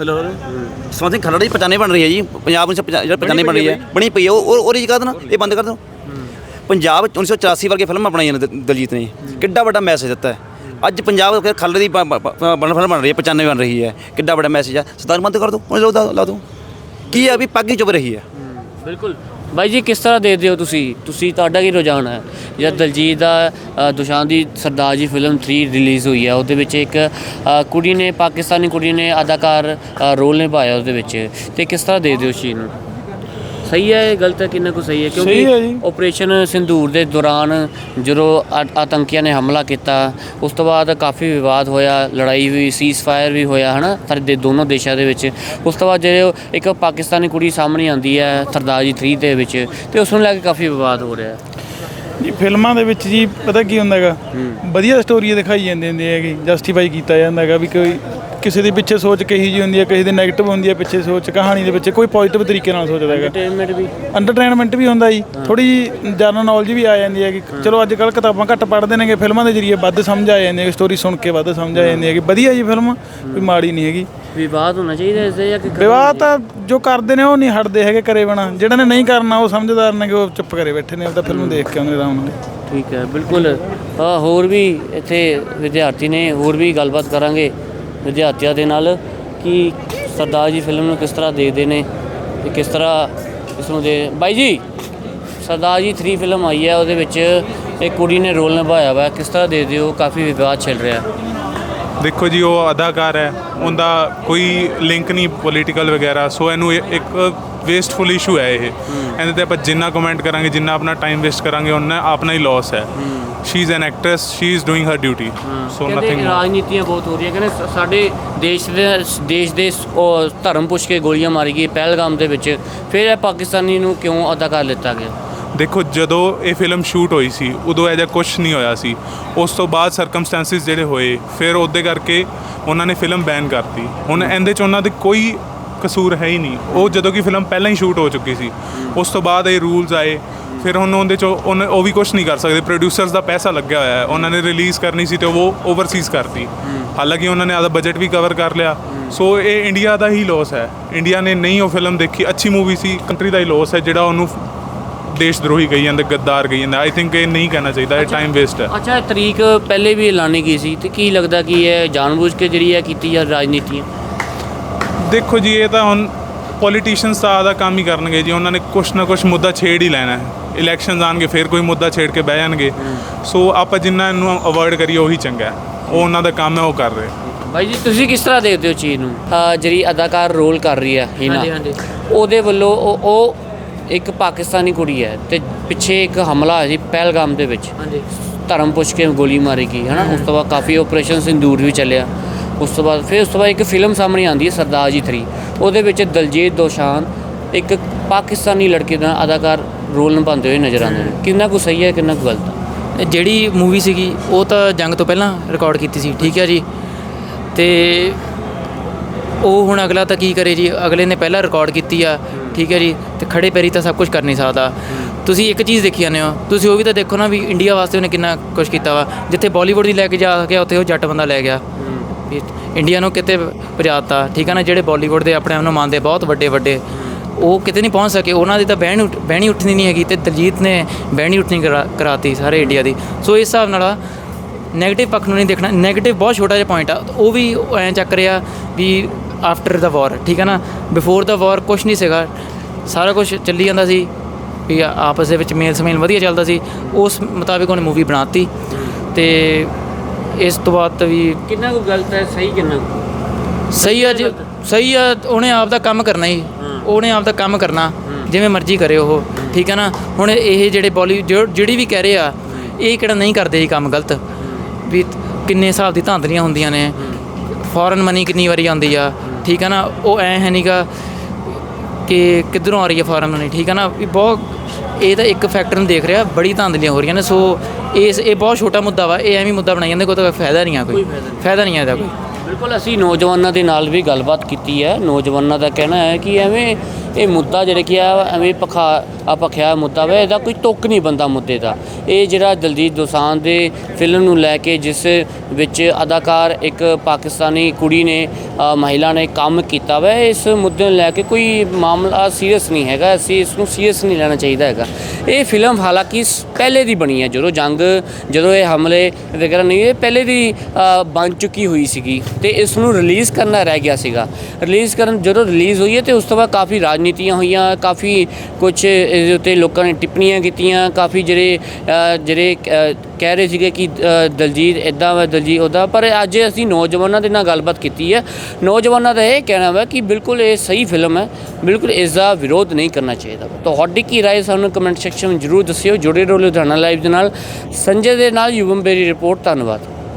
ਸਮਝਦੇ ਖਲੜਾ ਹੀ 95 ਬਣ ਰਹੀ ਹੈ ਜੀ। ਪੰਜਾਬ ਨੂੰ ਜਿਹੜਾ 95 ਬਣ ਰਹੀ ਹੈ ਬਣੀ ਪਈ ਹੈ। ਉਹ ਉਹ ਰਿਲੀਜ਼ ਕਰ ਦੇਣਾ। ਇਹ ਬੰਦ ਕਰ ਦਿਓ। ਪੰਜਾਬ 'ਚ 1984 ਵਰਗੇ ਫਿਲਮਾਂ ਬਣਾਈਆਂ ਨੇ ਦ- ਦਲਜੀਤ ਨੇ। ਕਿੱਡਾ ਵੱਡਾ ਮੈਸੇਜ ਦਿੱਤਾ ਹੈ। ਅੱਜ ਪੰਜਾਬ ਫਿਰ ਖਲੜੇ ਦੀ ਬਣ ਫਿਲਮ ਬਣ ਰਹੀ ਹੈ 95 ਬਣ ਰਹੀ ਹੈ। ਕਿੱਡਾ ਵੱਡਾ ਮੈਸੇਜ ਹੈ ਸਰਦਾਰ ਬੰਦ ਕਰ ਦਿਓ ਉਹਨੇ ਲਾ ਲਾ ਦਿਓ। ਕੀ ਹੈ ਵੀ ਪੱਗ ਹੀ ਚੁੱਭ ਰਹੀ ਹੈ। ਬਿਲਕੁਲ। ਬਾਈ ਜੀ ਕਿਸ ਤਰ੍ਹਾਂ ਦੇਖਦੇ ਹੋ ਤੁਸੀਂ? ਤੁਸੀਂ ਤੁਹਾਡਾ ਕੀ ਰੁਝਾਨ ਹੈ? ਜਦ ਦਲਜੀਤ ਦਾ ਅ, ਦੁਸ਼ਾਨ ਦੀ ਸਰਦਾਰ ਜੀ ਫਿਲਮ 3 ਰਿਲੀਜ਼ ਹੋਈ ਹੈ ਉਹਦੇ ਵਿੱਚ ਇੱਕ ਕੁੜੀ ਨੇ ਪਾਕਿਸਤਾਨੀ ਕੁੜੀ ਨੇ ਅਦਾਕਾਰ ਰੋਲ ਨਿਭਾਇਆ ਉਹਦੇ ਵਿੱਚ। ਤੇ ਕਿਸ ਤਰ੍ਹਾਂ ਦੇਖਦੇ ਹੋ ਉਸ ਚੀਜ਼ ਨੂੰ? ਸਹੀ ਹੈ ਇਹ ਗਲਤ ਹੈ ਕਿੰਨਾ ਕੁ ਸਹੀ ਹੈ? ਸਹੀ ਹੈ ਜੀ। ਕਿਉਂਕਿ ਆਪਰੇਸ਼ਨ ਸਿੰਦੂਰ ਦੇ ਦੌਰਾਨ ਜਦੋਂ ਆ- ਆਤੰਕੀਆਂ ਨੇ ਹਮਲਾ ਕੀਤਾ ਉਸ ਤੋਂ ਬਾਅਦ ਕਾਫੀ ਵਿਵਾਦ ਹੋਇਆ ਲੜਾਈ ਹੋਈ ਸੀਜ਼ਫਾਇਰ ਵੀ ਹੋਇਆ ਹਨਾ? ਸਾਡੇ ਦੇ ਦੋਨੋਂ ਦੇਸ਼ਾਂ ਦੇ ਵਿੱਚ। ਉਸ ਤੋਂ ਬਾਅਦ ਜਿਹੜੇ ਇੱਕ ਪਾਕਿਸਤਾਨੀ ਕੁੜੀ ਸਾਹਮਣੇ ਆਉਂਦੀ ਹੈ ਸਰਦਾਰ ਜੀ 3 ਦੇ ਵਿੱਚ ਤੇ ਉਸ ਨੂੰ ਲੈ ਕੇ ਕਾਫੀ ਵਿਵਾਦ ਹੋ ਰਿਹਾ। ਹੈ ਜੀ ਫਿਲਮਾਂ ਦੇ ਵਿੱਚ ਜੀ ਪਤਾ ਕੀ ਹੁੰਦਾ ਹੈਗਾ? ਵਧੀਆ ਸਟੋਰੀ ਦਿਖਾਈ ਜਾਂਦੇ ਹੁੰਦੇ ਹੈਗੇ ਜਸਟੀਫਾਈ ਕੀਤਾ ਜਾਂਦਾ ਹੈਗਾ ਵੀ ਕੋਈ ਕਿਸੇ ਦੇ ਪਿੱਛੇ ਸੋਚ ਕਹੀ ਜੀ ਹੁੰਦੀ ਹੈ ਕਿਸੇ ਦੇ 네ਗੇਟਿਵ ਹੁੰਦੀ ਹੈ ਪਿੱਛੇ ਸੋਚ ਕਹਾਣੀ ਦੇ ਵਿੱਚ ਕੋਈ ਪੋਜ਼ਿਟਿਵ ਤਰੀਕੇ ਨਾਲ ਸੋਚਦਾ ਹੈਗਾ। ਐਂਟਰਟੇਨਮੈਂਟ ਵੀ। ਐਂਟਰਟੇਨਮੈਂਟ ਵੀ ਹੁੰਦਾ ਜੀ। ਥੋੜੀ ਜਨਰਲ ਨੌਲੇਜ ਵੀ ਆ ਜਾਂਦੀ ਹੈ ਕਿ ਚਲੋ ਅੱਜ ਕੱਲ ਕਿਤਾਬਾਂ ਘੱਟ ਪੜ੍ਹਦੇ ਨੇਗੇ ਫਿਲਮਾਂ ਦੇ ਜ਼ਰੀਏ ਵੱਧ ਸਮਝ ਆ ਜਾਂਦੀ ਹੈ ਸਟੋਰੀ ਸੁਣ ਕੇ ਵੱਧ ਸਮਝ ਆ ਜਾਂਦੀ ਹੈ ਕਿ ਵਧੀਆ ਜੀ ਫਿਲਮ ਕੋਈ ਮਾੜੀ ਨਹੀਂ ਹੈਗੀ। ਵਿਵਾਦ ਹੋਣਾ ਚਾਹੀਦਾ ਇਸ ਦੇ ਜਾਂ ਕਿ ਵਿਵਾਹ ਤਾਂ ਜੋ ਕਰਦੇ ਨੇ ਉਹ ਨਹੀਂ ਹਟਦੇ ਹੈਗੇ ਕਰੇ ਬਣਾ ਜਿਹੜਾ ਨੇ ਨਹੀਂ ਕਰਨਾ ਉਹ ਸਮਝਦਾਰ ਨੇ ਕਿ ਉਹ ਚੁੱਪ ਕਰੇ ਬੈਠੇ ਨੇ ਆਪਦਾ ਫਿਲਮ ਦੇਖ ਕੇ ਆਉਂਦੇ ਆਰਾਮ ਨਾਲ। ਠੀਕ ਹੈ ਬਿਲਕੁਲ। ਹਾਂ ਹੋਰ ਵੀ ਇੱਥੇ ਵਿਦਿਆਰਥੀ ਨੇ ਹੋਰ ਵੀ ਗੱਲਬਾਤ ਕਰਾਂਗੇ। ਵਿਦਿਆਰਥੀਆਂ ਦੇ ਨਾਲ ਕਿ ਸਰਦਾਰ ਜੀ ਫਿਲਮ ਨੂੰ ਕਿਸ ਤਰ੍ਹਾਂ ਦੇਖਦੇ ਨੇ ਤੇ ਕਿਸ ਤਰ੍ਹਾਂ ਇਸ ਨੂੰ ਦੇ ਬਾਈ ਜੀ, ਸਰਦਾਰ ਜੀ 3 ਫਿਲਮ ਆਈ ਹੈ, ਉਹਦੇ ਵਿੱਚ ਇੱਕ ਕੁੜੀ ਨੇ ਰੋਲ ਨਿਭਾਇਆ ਵਾ, ਕਿਸ ਤਰ੍ਹਾਂ ਦੇਖਦੇ ਹੋ? ਕਾਫੀ ਵਿਵਾਦ ਚੱਲ ਰਿਹਾ। ਦੇਖੋ ਜੀ ਉਹ ਅਦਾਕਾਰ ਹੈ। ਉਹਦਾ ਕੋਈ ਲਿੰਕ ਨਹੀਂ ਪੋਲੀਟੀਕਲ ਵਗੈਰਾ। ਸੋ ਇਹਨੂੰ ਇਹ ਇੱਕ ਵੇਸਟਫੁਲ ਇਸ਼ੂ ਹੈ ਇਹ। ਇਹਦੇ ਤੇ ਆਪਾਂ ਜਿੰਨਾ ਕਮੈਂਟ ਕਰਾਂਗੇ ਜਿੰਨਾ ਆਪਣਾ ਟਾਈਮ ਵੇਸਟ ਕਰਾਂਗੇ ਉਹਨਾਂ ਆਪਣਾ ਹੀ ਲਾਸ ਹੈ। She is an actress she is doing her duty so ਕਹਿੰਦੇ ਨਥਿੰਗ ਰਾਜਨੀਤੀਆਂ ਬਹੁਤ ਹੋ ਰਹੀਆਂ। ਕਹਿੰਦੇ ਸਾਡੇ ਦੇਸ਼ ਦੇ ਦੇਸ਼ ਦੇ ਧਰਮ ਪੁੱਛ ਕੇ ਗੋਲੀਆਂ ਮਾਰੀ ਗਈ ਪਹਿਲਗਾਮ ਦੇ ਵਿੱਚ। ਫਿਰ ਇਹ ਪਾਕਿਸਤਾਨੀ ਨੂੰ ਕਿਉਂ ਅਦਾਕਾਰ ਲਿੱਤਾ ਗਿਆ? ਦੇਖੋ, ਜਦੋਂ ਇਹ ਫਿਲਮ ਸ਼ੂਟ ਹੋਈ ਸੀ, ਉਦੋਂ ਇਹੋ ਜਿਹਾ ਕੁਝ ਨਹੀਂ ਹੋਇਆ ਸੀ। ਉਸ ਤੋਂ ਬਾਅਦ ਸਰਕਮਸਟੈਂਸਿਸ ਜਿਹੜੇ ਹੋਏ, ਫਿਰ ਉਹਦੇ ਕਰਕੇ ਉਹਨਾਂ ਨੇ ਫਿਲਮ ਬੈਨ ਕਰਤੀ। ਹੁਣ ਇਹਦੇ 'ਚ ਉਹਨਾਂ ਦੇ ਕੋਈ ਕਸੂਰ ਹੈ ਹੀ ਨਹੀਂ। ਉਹ ਜਦੋਂ ਕਿ ਫਿਲਮ ਪਹਿਲਾਂ ਹੀ ਸ਼ੂਟ ਹੋ ਚੁੱਕੀ ਸੀ, ਉਸ ਤੋਂ ਬਾਅਦ ਇਹ ਰੂਲਸ ਆਏ। ਫਿਰ ਹੁਣ ਉਹਦੇ 'ਚ ਉਹਨੇ- ਉਹ ਵੀ ਕੁਝ ਨਹੀਂ ਕਰ ਸਕਦੇ। ਪ੍ਰੋਡਿਊਸਰਸ ਦਾ ਪੈਸਾ ਲੱਗਿਆ ਹੋਇਆ ਹੈ। ਉਹਨਾਂ ਨੇ ਰਿਲੀਜ਼ ਕਰਨੀ ਸੀ ਤੇ ਉਹ ਓਵਰਸੀਜ਼ ਕਰਤੀ। ਹਾਲਾਂਕਿ ਉਹਨਾਂ ਨੇ ਆਦਾ ਬਜਟ ਵੀ ਕਵਰ ਕਰ ਲਿਆ। ਸੋ ਇਹ ਇੰਡੀਆ ਦਾ ਹੀ ਲਾਸ ਹੈ। ਇੰਡੀਆ ਨੇ ਨਹੀਂ ਉਹ ਫਿਲਮ ਦੇਖੀ। ਅੱਛੀ ਮੂਵੀ ਸੀ। ਕੰਟਰੀ ਦਾ ਹੀ ਲਾਸ ਹੈ, ਜਿਹੜਾ ਉਹਨੂੰ ਦੇਸ਼ ਦਰੋਹੀ ਕਹੀ ਜਾਂਦੇ ਗੱਦਾਰ ਕਹੀ ਜਾਂਦੇ ਆਈ ਥਿੰਕ ਇਹ ਨਹੀਂ ਕਹਿਣਾ ਚਾਹੀਦਾ ਇਹ ਟਾਈਮ ਵੇਸਟ ਹੈ। ਅੱਛਾ ਇਹ ਤਰੀਕ ਪਹਿਲੇ ਵੀ ਐਲਾਨੀ ਗਈ ਸੀ ਤੇ ਕੀ ਲੱਗਦਾ ਕਿ ਇਹ ਜਾਣਬੁੱਝ ਕੇ ਜਿਹੜੀ ਹੈ ਕੀਤੀ ਜਾ ਰਾਜਨੀਤੀਆਂ ਦੇਖੋ ਜੀ ਇਹ ਤਾਂ ਹੁਣ ਪੋਲੀਟੀਸ਼ੀਅਨਸ ਤਾਂ ਆਦਾ ਕੰਮ ਹੀ ਕਰਨਗੇ ਜੀ ਉਹਨਾਂ ਨੇ ਕੁਛ ਨਾ ਕੁਛ ਮੁੱਦਾ ਛੇੜ ਹੀ ਲੈਣਾ ਹੈ। ਇਲੈਕਸ਼ਨਸ ਆਣਗੇ ਫਿਰ ਕੋਈ ਮੁੱਦਾ ਛੇੜ ਕੇ ਬਹਿ ਜਾਣਗੇ। ਸੋ ਆਪਾਂ ਜਿੰਨਾ ਇਹਨੂੰ ਅਵੋਇਡ ਕਰੀਏ ਉਹੀ ਚੰਗਾ ਹੈ। ਉਹ ਉਹਨਾਂ ਦਾ ਕੰਮ ਹੈ ਉਹ ਕਰ ਰਹੇ। ਬਾਈ ਜੀ ਤੁਸੀਂ ਕਿਸ ਤਰ੍ਹਾਂ ਦੇਖਦੇ ਹੋ ਚੀਜ਼ ਨੂੰ? ਅਹ ਜਿਹੜੀ ਅਦਾਕਾਰ ਰੋਲ ਕਰ ਰਹੀ ਹੈ ਹੀਨਾ। ਉਹਦੇ ਵੱਲੋਂ ਉਹ ਉਹ ਇੱਕ ਪਾਕਿਸਤਾਨੀ ਕੁੜੀ ਹੈ ਤੇ ਪਿੱਛੇ ਇੱਕ ਹਮਲਾ ਹੋਇਆ ਸੀ ਪਹਿਲਗਾਮ ਦੇ ਵਿੱਚ। ਧਰਮ ਪੁੱਛ ਕੇ ਗੋਲੀ ਮਾਰੀ ਗਈ ਹਨਾ? ਉਸ ਤੋਂ ਬਾਅਦ ਕਾਫੀ ਆਪਰੇਸ਼ਨ ਸਿੰਦੂਰ ਵੀ ਚੱਲਿਆ। ਉਸ ਤੋਂ ਬਾਅਦ ਫਿਰ ਉਸ ਤੋਂ ਬਾਅਦ ਇੱਕ ਫਿਲਮ ਸਾਹਮਣੇ ਆਉਂਦੀ ਹੈ ਸਰਦਾਰ ਜੀ 3 ਉਹਦੇ ਵਿੱਚ ਦਲਜੀਤ ਦੋਸ਼ਾਨ ਇੱਕ ਪਾਕਿਸਤਾਨੀ ਲੜਕੇ ਦਾ ਅਦਾਕਾਰ ਰੋਲ ਨਿਭਾਉਂਦੇ ਹੋਏ ਨਜ਼ਰ ਆਉਂਦੇ ਨੇ। ਕਿੰਨਾ ਕੁ ਸਹੀ ਹੈ ਕਿੰਨਾ ਕੁ ਗਲਤ ਹੈ ਜਿਹੜੀ ਮੂਵੀ ਸੀਗੀ ਉਹ ਤਾਂ ਜੰਗ ਤੋਂ ਪਹਿਲਾਂ ਰਿਕਾਰਡ ਕੀਤੀ ਸੀ ਠੀਕ ਹੈ ਜੀ? ਤੇ ਉਹ ਹੁਣ ਅਗਲਾ ਤਾਂ ਕੀ ਕਰੇ ਜੀ? ਅਗਲੇ ਨੇ ਪਹਿਲਾਂ ਰਿਕਾਰਡ ਕੀਤੀ ਆ ਠੀਕ ਹੈ ਜੀ, ਤੇ ਖੜੇ ਪੈਰੀ ਤਾਂ ਸਭ ਕੁਝ ਕਰ ਨਹੀਂ ਸਕਦਾ। ਤੁਸੀਂ ਇੱਕ ਚੀਜ਼ ਦੇਖੀ ਜਾਂਦੇ ਹੋ, ਤੁਸੀਂ ਉਹ ਵੀ ਤਾਂ ਦੇਖੋ ਨਾ ਵੀ ਇੰਡੀਆ ਵਾਸਤੇ ਉਹਨੇ ਕਿੰਨਾ ਕੁਝ ਕੀਤਾ ਵਾ। ਜਿੱਥੇ ਬਾਲੀਵੁੱਡ ਦੀ ਲੈ ਕੇ ਜਾ ਗਿਆ ਉੱਥੇ ਉਹ ਜੱਟ ਬੰਦਾ ਲੈ ਗਿਆ। ਇੰਡੀਆ ਨੂੰ ਕਿਤੇ ਪਹੁੰਚਾਤਾ ਠੀਕ ਹੈ ਨਾ, ਜਿਹੜੇ ਬਾਲੀਵੁੱਡ ਦੇ ਆਪਣੇ ਆਪ ਨੂੰ ਮੰਨਦੇ, ਬਹੁਤ ਵੱਡੇ ਵੱਡੇ। ਉਹ ਕਿਤੇ ਨਹੀਂ ਪਹੁੰਚ ਸਕੇ, ਉਹਨਾਂ ਦੀ ਤਾਂ ਬਹਿਣ ਉੱਠ- ਬਹਿਣੀ ਉੱਠਣੀ ਨਹੀਂ ਹੈਗੀ ਤੇ ਦਲਜੀਤ ਨੇ ਬਹਿਣੀ ਉੱਠਣੀ ਕਰਾ- ਕਰਾਤੀ ਸਾਰੇ ਇੰਡੀਆ ਦੀ। ਸੋ ਇਸ ਹਿਸਾਬ ਨਾਲ ਨੈਗੇਟਿਵ ਪੱਖ ਨੂੰ ਨਹੀਂ ਦੇਖਣਾ ਨੈਗੇਟਿਵ ਬਹੁਤ ਛੋਟਾ ਜਿਹਾ ਪੁਆਇੰਟ ਆ। ਉਹ ਵੀ ਐਂ ਚੱਕ ਰਿਹਾ ਵੀ ਆਫਟਰ ਦਾ ਵਾਰ ਠੀਕ ਹੈ ਨਾ? ਬਿਫੋਰ ਦਾ ਵਾਰ ਕੁਝ ਨਹੀਂ ਸੀਗਾ। ਸਾਰਾ ਕੁਝ ਚੱਲੀ ਜਾਂਦਾ ਸੀ। ਵੀ ਆਪਸ ਦੇ ਵਿੱਚ ਮੇਲ ਸਮੇਲ ਵਧੀਆ ਚੱਲਦਾ ਸੀ। ਉਸ ਮੁਤਾਬਿਕ ਉਹਨੇ ਮੂਵੀ ਬਣਾਤੀ। ਤੇ ਇਸ ਤੋਂ ਬਾਅਦ ਵੀ ਕਿੰਨਾ ਕੁ ਗਲਤ ਹੈ? ਸਹੀ ਕਿੰਨਾ ਕੁ? ਸਹੀ ਆ ਜੀ। ਸਹੀ ਆ ਉਹਨੇ ਆਪ ਦਾ ਕੰਮ ਕਰਨਾ ਹੀ। ਉਹਨੇ ਆਪ ਦਾ ਕੰਮ ਕਰਨਾ। ਜਿਵੇਂ ਮਰਜ਼ੀ ਕਰੇ ਉਹ। ਠੀਕ ਹੈ ਨਾ? ਹੁਣ ਇਹ ਜਿਹੜੇ ਬਾਲੀ ਜਿਹੜੀ ਵੀ ਕਹਿ ਰਹੇ ਆ ਇਹ ਕਿਹੜਾ ਨਹੀਂ ਕਰਦੇ ਜੀ ਕੰਮ ਗਲਤ। ਵੀ ਕਿੰਨੇ ਹਿਸਾਬ ਦੀ ਧਾਂਦਲੀਆਂ ਹੁੰਦੀਆਂ ਨੇ। ਫੋਰਨ ਮਨੀ ਕਿੰਨੀ ਵਾਰੀ ਆਉਂਦੀ ਆ। ਠੀਕ ਆ ਨਾ ਉਹ ਐ ਹੈ ਨਹੀਂਗਾ ਕਿ ਕਿੱਧਰੋਂ ਆ ਰਹੀ ਹੈ ਫੋਰਨ ਮਨੀ ਠੀਕ ਆ ਨਾ? ਵੀ ਬਹੁਤ ਇਹ ਤਾਂ ਇੱਕ ਫੈਕਟਰ ਨੂੰ ਦੇਖ ਰਿਹਾ ਬੜੀ ਧਾਂਦਲੀਆਂ ਹੋ ਰਹੀਆਂ ਨੇ ਸੋ ਇਸ ਇਹ ਬਹੁਤ ਛੋਟਾ ਮੁੱਦਾ ਵਾ ਇਹ ਐਵੇਂ ਮੁੱਦਾ ਬਣਾਈ ਜਾਂਦੇ ਕੋਈ ਤਾਂ ਫਾਇਦਾ ਨਹੀਂ ਆ ਕੋਈ। ਫਾਇਦਾ ਨਹੀਂ ਆ ਇਹਦਾ ਕੋਈ। ਬਿਲਕੁਲ, ਅਸੀਂ ਨੌਜਵਾਨਾਂ ਦੇ ਨਾਲ ਵੀ ਗੱਲਬਾਤ ਕੀਤੀ ਹੈ। ਨੌਜਵਾਨਾਂ ਦਾ ਕਹਿਣਾ ਹੈ ਕਿ ਐਵੇਂ ਇਹ ਮੁੱਦਾ ਜਿਹੜਾ ਕਿ ਆ, ਐਵੇਂ ਪਖਾ ਆ ਮੁੱਦਾ ਵਾ, ਇਹਦਾ ਕੋਈ ਤੁੱਕ ਨਹੀਂ ਬੰਦਾ ਮੁੱਦੇ ਦਾ। ਇਹ ਜਿਹੜਾ ਦਲਜੀਤ ਦੋਸਾਂਝ ਦੇ ਫਿਲਮ ਨੂੰ ਲੈ ਕੇ ਜਿਸ ਵਿੱਚ ਅਦਾਕਾਰ ਇੱਕ ਪਾਕਿਸਤਾਨੀ ਕੁੜੀ ਨੇ ਮਹਿਲਾ ਨੇ ਕੰਮ ਕੀਤਾ ਵਾ, ਇਸ ਮੁੱਦੇ ਨੂੰ ਲੈ ਕੇ ਕੋਈ ਮਾਮਲਾ ਸੀਰੀਅਸ ਨਹੀਂ ਹੈਗਾ। ਅਸੀਂ ਇਸ ਨੂੰ ਸੀਰੀਅਸ ਨਹੀਂ ਲੈਣਾ ਚਾਹੀਦਾ ਹੈਗਾ। ਇਹ ਫਿਲਮ ਹਾਲਾਂਕਿ ਸ- ਪਹਿਲੇ ਦੀ ਬਣੀ ਹੈ। ਜਦੋਂ ਜੰਗ, ਜਦੋਂ ਇਹ ਹਮਲੇ ਵਗੈਰਾ ਨਹੀਂ, ਇਹ ਪਹਿਲੇ ਦੀ ਬਣ ਚੁੱਕੀ ਹੋਈ ਸੀਗੀ। ਤੇ ਇਸ ਨੂੰ ਰਿਲੀਜ਼ ਕਰਨਾ ਰਹਿ ਗਿਆ ਸੀਗਾ। ਰਿਲੀਜ਼ ਕਰਨ ਜਦੋਂ ਰਿਲੀਜ਼ ਹੋਈ ਹੈ ਤੇ ਉਸ ਤੋਂ ਬਾਅਦ ਕਾਫੀ ਰਾਜਨੀਤੀਆਂ ਹੋਈਆਂ, ਕਾਫੀ ਕੁਝ ਇਹਦੇ ਉੱਤੇ ਲੋਕਾਂ ਨੇ ਟਿੱਪਣੀਆਂ ਕੀਤੀਆਂ, ਕਾਫੀ ਜਿਹੜੇ ਜਿਹੜੇ ਕਹਿ ਰਹੇ ਸੀਗੇ ਕਿ ਦਲਜੀਤ ਇਦਾਂ ਵਾ, ਦਲਜੀਤ ਉਹਦਾ ਪਰ ਅੱਜ ਅਸੀਂ ਨੌਜਵਾਨਾਂ ਦੇ ਨਾਲ ਗੱਲਬਾਤ ਕੀਤੀ ਹੈ। ਨੌਜਵਾਨਾਂ ਦਾ ਇਹ ਕਹਿਣਾ ਵਾ ਕਿ ਬਿਲਕੁਲ ਇਹ ਸਹੀ ਫਿਲਮ ਹੈ, ਬਿਲਕੁਲ ਇਸ ਦਾ ਵਿਰੋਧ ਨਹੀਂ ਕਰਨਾ ਚਾਹੀਦਾ। ਤੁਹਾਡੀ ਕੀ ਰਾਏ ਸਾਨੂੰ ਕਮੈਂਟ ਸੈਕਸ਼ਨ ਵਿੱਚ ਜਰੂਰ ਦੱਸਿਓ। ਜੁੜੇ ਰਹੋ ਲੁਧਿਆਣਾ ਲਾਈਵ ਦੇ ਨਾਲ। ਸੰਜੇ ਦੇ ਨਾਲ ਯੁਵਮ ਬੇਰੀ ਰਿਪੋਰਟ ਧੰਨਵਾਦ।